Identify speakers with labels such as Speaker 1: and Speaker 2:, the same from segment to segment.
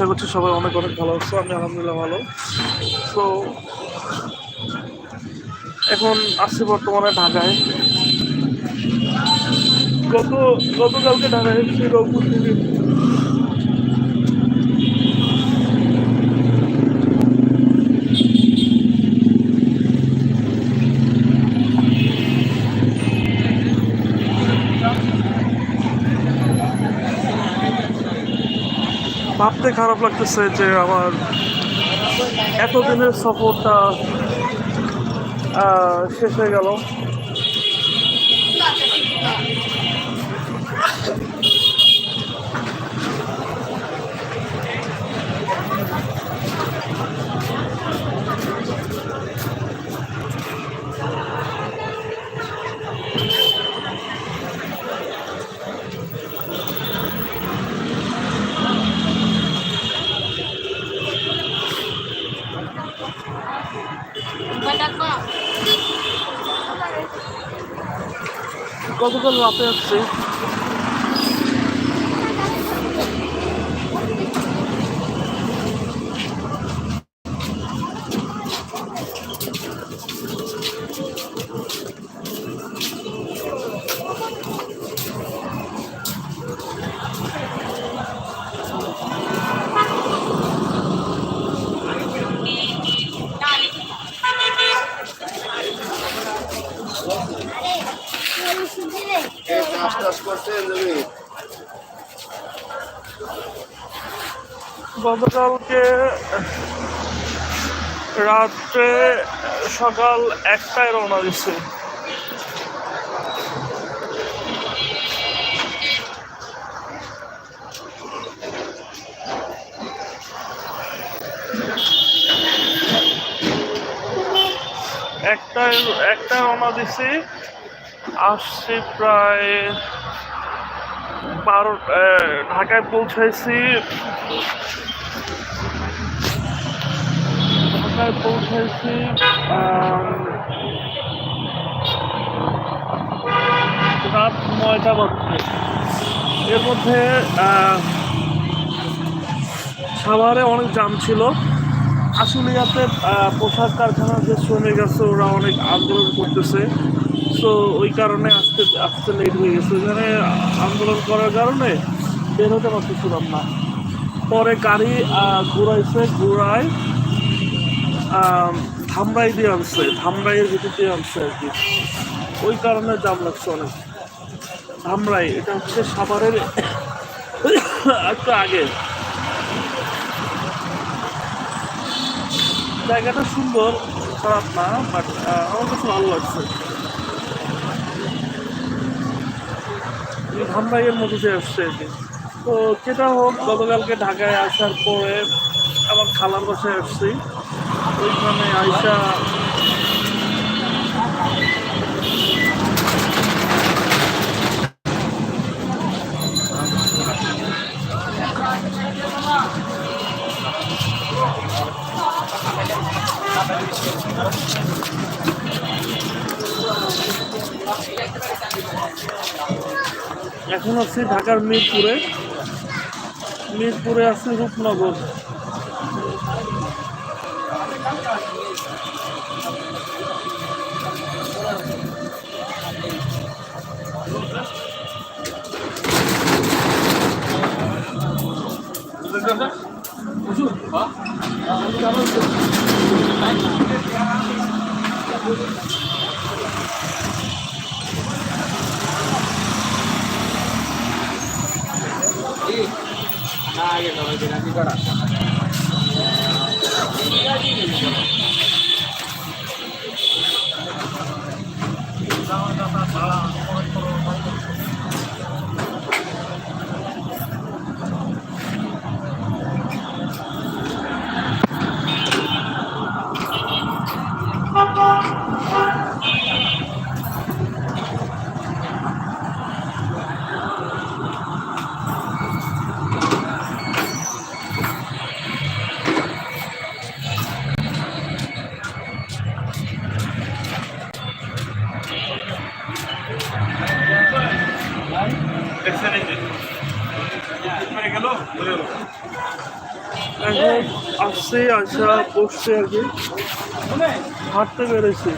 Speaker 1: আশা করছি সবাই অনেক অনেক ভালো আছো, আমি আলহামদুলিল্লাহ ভালো। তো এখন আসছি বর্তমানে ঢাকায়। গত গতকালকে ঢাকায় রংপুর থেকে ভাবতে খারাপ লাগতেছে যে আমার এতদিনের সফরটা শেষ হয়ে গেল। গতকাল রাতে আসছে। গতকালকে রাত্রে সকাল একটায় রওনা দিচ্ছে একটায় একটায় রওনা দিছি। আসছি প্রায় বারো ঢাকায় পৌঁছাইছি ঢাকায় পৌঁছাইছি রাত নয়টা বাজছে। এর মধ্যে সাভারে অনেক জাম ছিল। আশুলিয়াতে পোশাক কারখানার যে শ্রমিক আছে, ওরা অনেক আন্দোলন করতেছে। সো ওই কারণে আসতে আসতে লেট হয়ে গেছে। ওখানে আন্দোলন করার কারণে বের হতে পারতেছিলাম না। পরে গাড়ি ঘুরাইছে, ঘুরায় ধামরাই দিয়ে আনছে, ধামরাইয়ের ভিতর দিয়ে আনছে আর কি। ওই কারণে জাম লাগছে অনেক। ধামরাই, এটা হচ্ছে সাভারের একটু আগে। জায়গাটা সুন্দর, খারাপ না বাট আমার কাছে ভালো লাগছে। ধামরাইয়ের মধ্যে দিয়ে আসছে আর কি। তো যেটা হোক, গতকালকে ঢাকায় আসার পরে আমার খালার বাসায় আসছি। ওইখানে আইসা এখন আছি ঢাকার মিরপুরে। মিরপুরে আছে Rupnagar. Ah, ya no, ya no, ya no, আসা বসছে আর কি হাঁটতে বেরোইছি।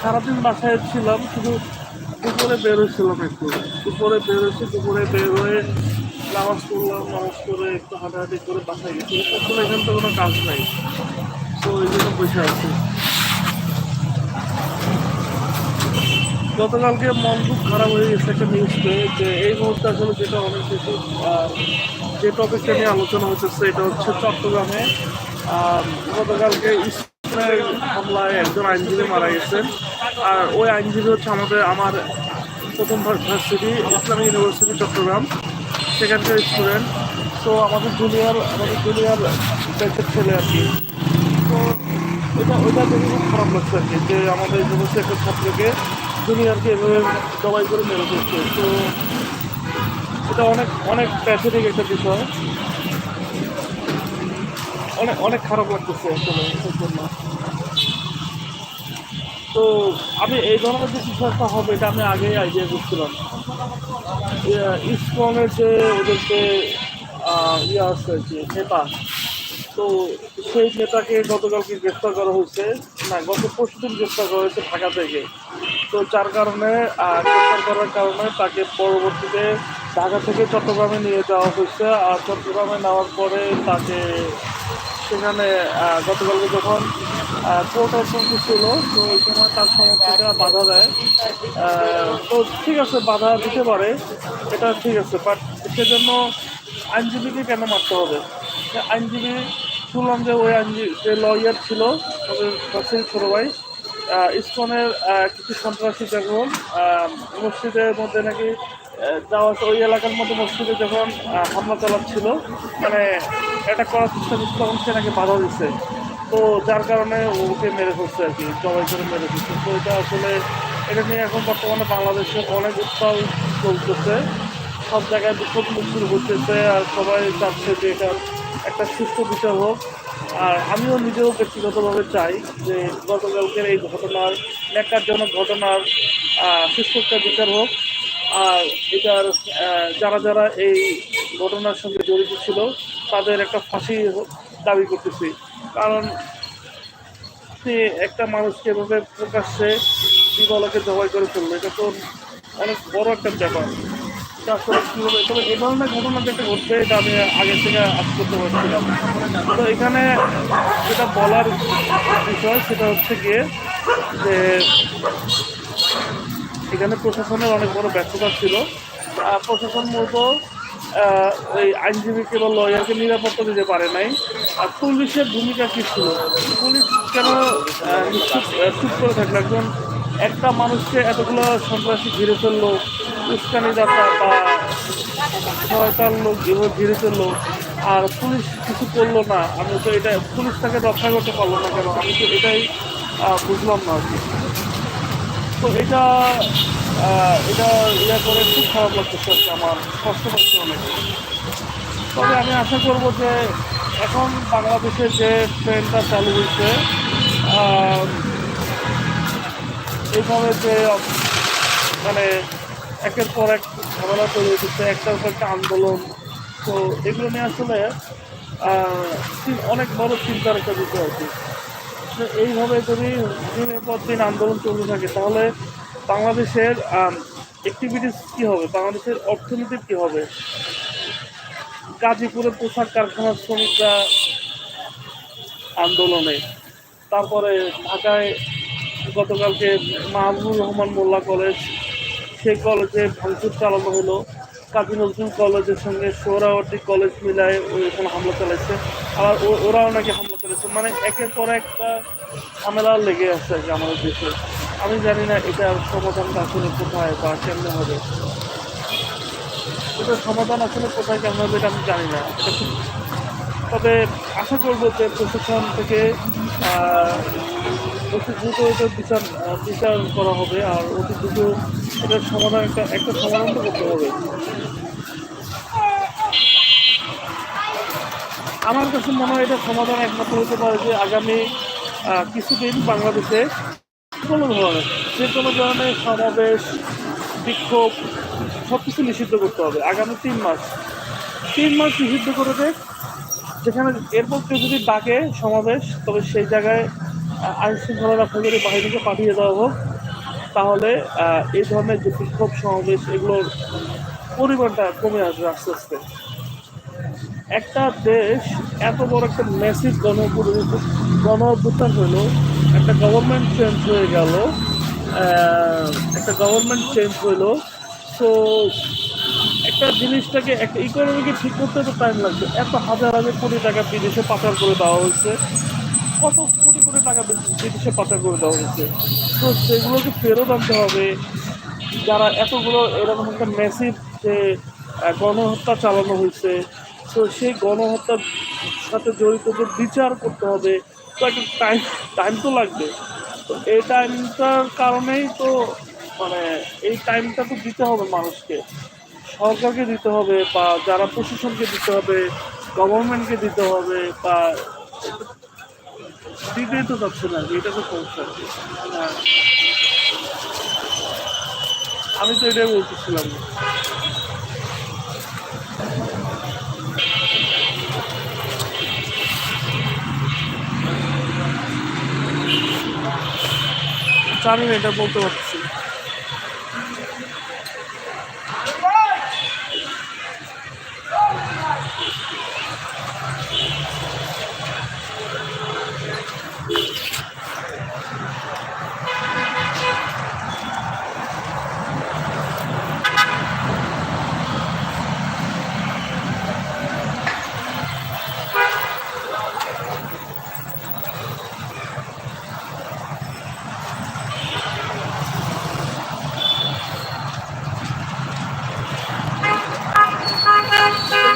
Speaker 1: সারাদিন বাসায় ছিলাম, শুধু দুপুরে বেরোছিলাম একটু। দুপুরে বেরোছি দুপুরে বের হয়ে নামাজ পড়লাম, নামাজ করে একটু হাঁটাহাঁটি করে বাসায় গেছি। এখন এখান তো কোনো কাজ নাই। তো এই জন্য বসে আছি। গতকালকে মন খুব খারাপ হয়ে গেছে একটা নিউজ পেয়ে যে এই মুহূর্তে আসলে যেটা অনেক আহ, যে টপিকটা নিয়ে আলোচনা হচ্ছে সেটা হচ্ছে চট্টগ্রামে গতকালকে ইসলামের হামলায় একজন আইনজীবী মারা গেছেন। আর ওই আইনজীবী হচ্ছে আমাদের আমার প্রথম ভার্সিটি ইসলামিক ইউনিভার্সিটি চট্টগ্রাম। সেখানকার স্টুডেন্ট তো আমাদের জুনিয়র আমাদের জুনিয়র ব্যাচের ছেলে আর কি। তো এটা ওটা দেখে খুব খারাপ লাগছে আর কি যে আমাদের ইউনিভার্সিটি একটা ছাত্রকে জুনিয়রকে এভাবে জবাই করে মেরে দিচ্ছে তো এটা অনেক অনেক প্যাথেটিক একটা বিষয়। অনেক অনেক খারাপ লাগতেছে আসলে এটার জন্য। তো আমি এই ধরনের যে একটা হবে, এটা আমি আগেই আইডিয়া করছিলাম ইসকনের যে ওদের যে ইয়ে আছে আর কি, নেতা। তো সেই নেতাকে গতকালকে গ্রেফতার করা হয়েছে। না, গত পরশু দিন গ্রেফতার করা হয়েছে ঢাকা থেকে। তো যার কারণে আহ, গ্রেফতার করার কারণে তাকে পরবর্তীতে ঢাকা থেকে চট্টগ্রামে নিয়ে যাওয়া হয়েছে। আর চট্টগ্রামে নেওয়ার পরে তাকে সেখানে গতকালকে যখন কোর্ট অপশনটি ছিল তো ওই সময় তার সমর্থকরা বাধা দেয়। তো ঠিক আছে বাধা দিতে পারে এটা ঠিক আছে বাট সেজন্য আইনজীবীকে কেন মারতে হবে? আইনজীবী শুনলাম যে ওই আইনজীবী যে লয়ার ছিল ওদের ছোট ভাই ইসকনের কিছু সন্ত্রাসী যখন মসজিদের মধ্যে নাকি যাওয়া ওই এলাকার মধ্যে মসজিদে যখন হামলা চালাচ্ছিল মানে এটা করার চেষ্টা করছে, তখন সে নাকি বাধা দিচ্ছে তো যার কারণে ওকে মেরে ফেলছে আর কি, জবাই করে মেরে ফেলছে। তো এটা আসলে, এটা নিয়ে এখন বর্তমানে বাংলাদেশে অনেক উত্তাল চলতেছে। সব জায়গায় বিক্ষোভ মুক্তি ঘটতেছে আর সবাই চাচ্ছে যে এটা একটা সুস্থ বিচার হোক। আর আমিও নিজেও ব্যক্তিগতভাবে চাই যে গতকালকের এই ঘটনার, ন্যাক্কারজনক ঘটনার সুস্থ একটা বিচার হোক। আর এটার যারা যারা এই ঘটনার সঙ্গে জড়িত ছিল, তাদের একটা ফাঁসি দাবি করতেছি। কারণ সে একটা মানুষকে এভাবে প্রকাশ্যে দিবালকে জবাই করে ফেলল, এটা তো অনেক বড় একটা ব্যাপার। এটা আসলে কীভাবে তবে এই ধরনের ঘটনা যেটা ঘটবে এটা আমি আগে থেকে আজ করতে পারছিলাম। তো এখানে যেটা বলার বিষয়, সেটা হচ্ছে গিয়ে যে এখানে প্রশাসনের অনেক বড় ব্যর্থতা ছিল। প্রশাসন মূলত ওই আইনজীবীকে বা লয়ারকে নিরাপত্তা দিতে পারে নাই। আর পুলিশের ভূমিকা কী ছিল? পুলিশ কেন চুপ করে থাকল? একজন একটা মানুষকে এতগুলো সন্ত্রাসী ঘিরে ফেলল উস্কানিদাতা বা সহায়তার লোক যেভাবে ঘিরে ফেলল আর পুলিশ কিছু করল না, আমি তো এটা পুলিশ তাকে রক্ষা করতে পারল না কেন? আমি তো এটাই বুঝলাম না আর তো এটা এটা ইয়ে করে খুব খারাপ লাগতেছে আমার কষ্ট পাচ্ছে অনেক। তবে আমি আশা করব যে এখন বাংলাদেশে যে ট্রেনটা চালু হয়েছে এইভাবে যে মানে একের পর এক ঝামেলা তৈরি হচ্ছে একটার পর একটা আন্দোলন। তো এগুলো নিয়ে আসলে অনেক বড় চিন্তার একটা বিষয় তো এইভাবে যদি দিনের পর দিন আন্দোলন চলতে থাকে, তাহলে বাংলাদেশের অ্যাক্টিভিটিস কী হবে? বাংলাদেশের অর্থনীতি কী হবে? গাজীপুরের পোশাক কারখানার শ্রমিকরা আন্দোলনে, তারপরে ঢাকায় গতকালকে মাহবুবুর রহমান মোল্লা কলেজ, সেই কলেজে ভাঙচুর চালানো হলো। কাজী নজরুল কলেজের সঙ্গে সোহরাওয়ার্দী কলেজ মিলায় ওখানে হামলা চালাইছে। আবার ও- ওরাও নাকি হামলা চালাইছে। মানে একের পর একটা ঝামেলা লেগে আছে আর আমাদের দেশে। আমি জানি না এটা সমাধানটা আসলে কোথায় বা কেমনে হবে। এটার সমাধান আসলে কোথায় কেমন হবে এটা আমি জানি না। এটা খুব তবে আশা করব যে প্রশাসন থেকে অতি দ্রুত এটার বিচার বিচার করা হবে আর অতি দ্রুত এটার সমাধান একটা একটা সমাধান তো করতে হবে। আমার কাছে মনে হয় এটা সমাধান একমাত্র হতে পারে যে আগামী কিছুদিন বাংলাদেশে কোনো ধরনের, যে কোনো ধরনের সমাবেশ, বিক্ষোভ সব কিছু নিষিদ্ধ করতে হবে। আগামী তিন মাস। তিন মাস নিষিদ্ধ করে দেয় যেখানে এরপর কেউ যদি ডাকে সমাবেশ, তবে সেই জায়গায় আইন শৃঙ্খলা রক্ষাকারী বাহিনীকে পাঠিয়ে দেওয়া হোক। তাহলে এই ধরনের যে বিক্ষোভ সমাবেশ, এগুলোর পরিমাণটা কমে আসবে আস্তে আস্তে। একটা দেশ এত বড় একটা মেসিভ গণ গণ অভ্যুত্থান হলো, একটা গভর্নমেন্ট চেঞ্জ হয়ে গেল একটা গভর্নমেন্ট চেঞ্জ হলো। তো একটা জিনিসটাকে একটা ইকোনমিকে ঠিক করতে তো টাইম লাগবে। এত হাজার হাজার কোটি টাকা বিদেশে পাচার করে দেওয়া হয়েছে। কত কোটি কোটি টাকা বিদেশে পাচার করে দেওয়া হয়েছে। তো সেগুলোকে ফেরত আনতে হবে। যারা এতগুলো এরকম একটা মেসিভ যে গণহত্যা চালানো হয়েছে, তো সেই গণহত্যার সাথে জড়িতদের বিচার করতে হবে, তো একটা টাইম টাইম তো লাগবে। তো এই টাইমটার কারণেই তো মানে এই টাইমটা তো দিতে হবে মানুষকে। সরকারকে দিতে হবে বা যারা প্রশাসনকে দিতে হবে গভর্নমেন্টকে দিতে হবে বা দিতেই তো যাচ্ছে না, এটা তো সমস্যা। হ্যাঁ। আমি তো এটাই বলতেছিলাম। জানি এটা বলতে পারছি না।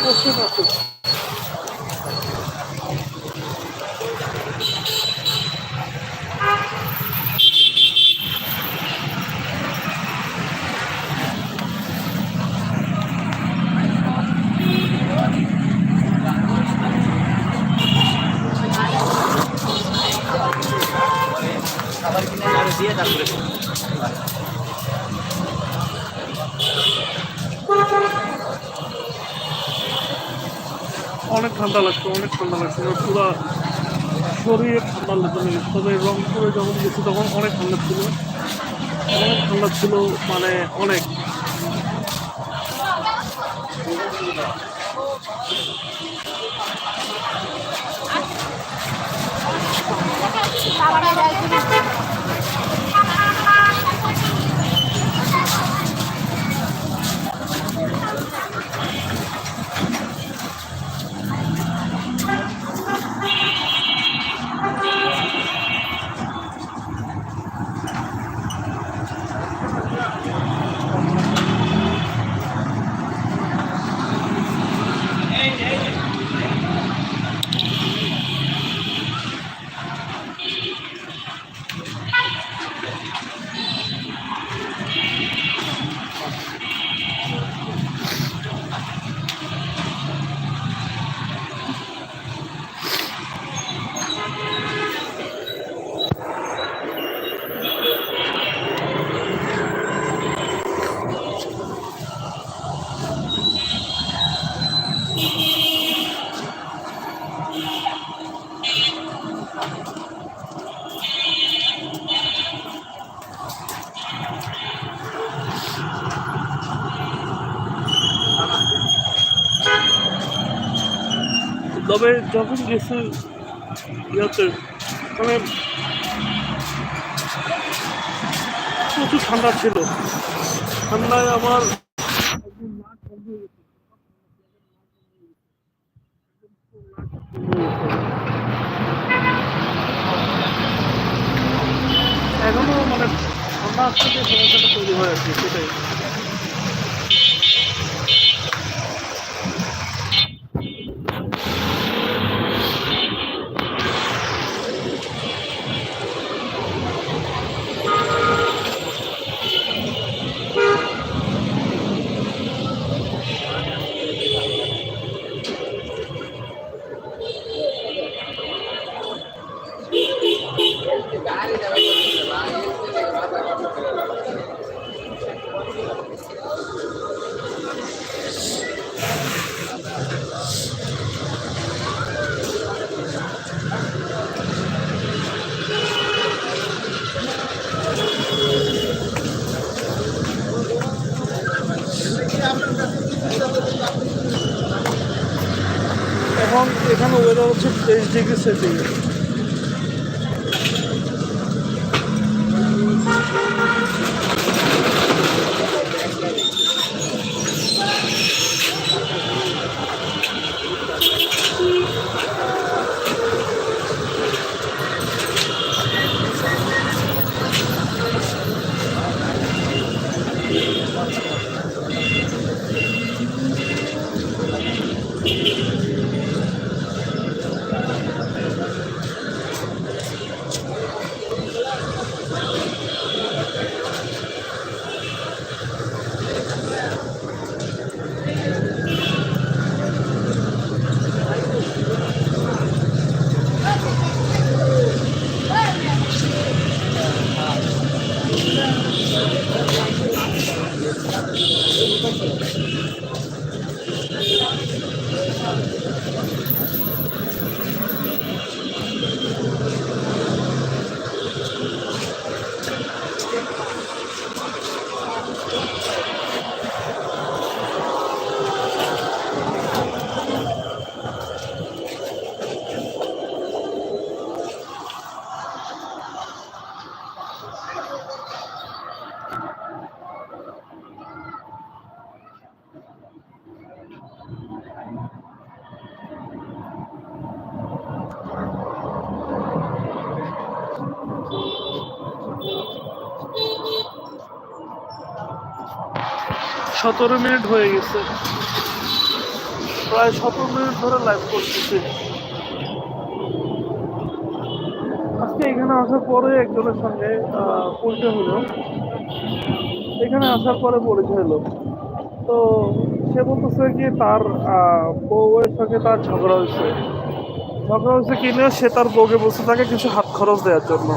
Speaker 1: কোশ্চেন আছে
Speaker 2: খাবার কিনে আরও দিয়ে তারপরে
Speaker 1: অনেক ঠান্ডা লাগছে অনেক ঠান্ডা লাগছে আমার পুরো শরীর ঠান্ডা গেছে করে রংপুরে যখন গেছি তখন অনেক ঠান্ডা ছিল। অনেক ঠান্ডা ছিল মানে অনেক। তবে যখন গেছি ইয়াতে মানে প্রচুর ঠান্ডা ছিল ঠান্ডায় আমার। এখনও মানে ঠান্ডা আসতে সমস্যাটা তৈরি হয়ে আছে সেটাই এখন এখানে ওয়েদার হচ্ছে তেইশ ডিগ্রি সেন্টিগ্রেড সতেরো মিনিট হয়ে গেছে। প্রায় সতেরো মিনিট ধরে লাইভ করতেছি। আজকে এখানে আসার পরে একজনের সঙ্গে পরিচয় হলো। এখানে আসার পরে পরিচয় হলো। তো সে বলতেছে কি তার বউয়ের সঙ্গে তার ঝগড়া হয়েছে। ঝগড়া হয়েছে কিনা সে তার বউকে বলছে তাকে কিছু হাত খরচ দেওয়ার জন্য।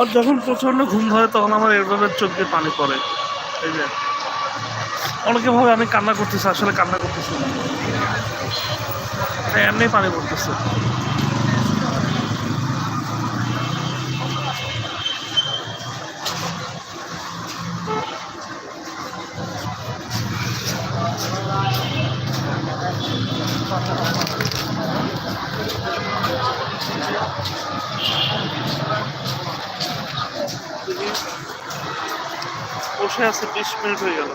Speaker 1: আমার যখন প্রচণ্ড ঘুম ধরে, তখন আমার এভাবে চোখ দিয়ে পানি পড়ে। এই যে, অনেকে ভাবে আমি কান্না করতেছি, আসলে কান্না করতেছি এমনি পানি পড়তেছে। বসে আছে বিশ মিনিট হয়ে গেল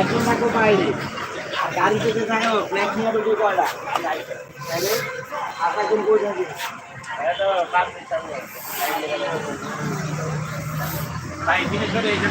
Speaker 2: একজন থাকো বাইরে আর গাড়ি থেকে থাকো ফ্ল্যাট নিয়ে ঢুকে কয়টা তাহলে আশা কোন কই থাকি ভাই বিশেষ করে এই যে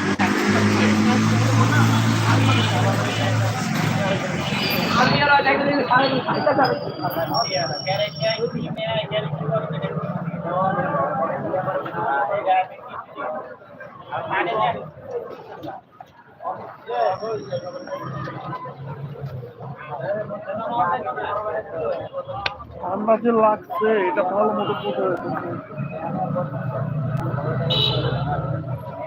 Speaker 1: ঠান্ডা যে লাগছে এটা ভালো মতো বোঝা